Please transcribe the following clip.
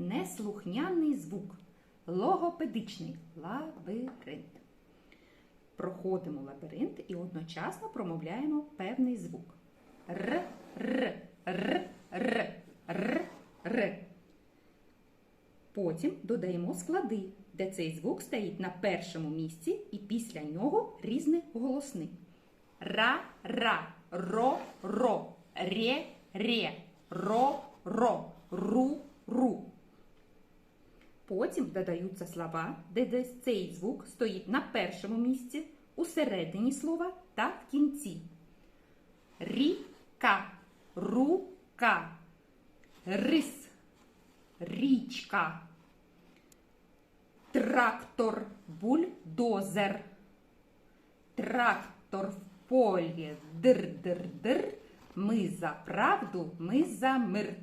неслухняний звук. Логопедичний лабіринт. Проходимо лабіринт і одночасно промовляємо певний звук. Р, р, р, р, р, р. Потім додаємо склади, де цей звук стоїть на першому місці і після нього різний голосний. Ра, ра, ро, ро, ре, Потім додаються слова, де десь цей звук стоїть на першому місці, у середині слова та в кінці. Ріка, рука, рис, річка, трактор, бульдозер, трактор в полі, дир-дир-дир, ми за правду, ми за мир.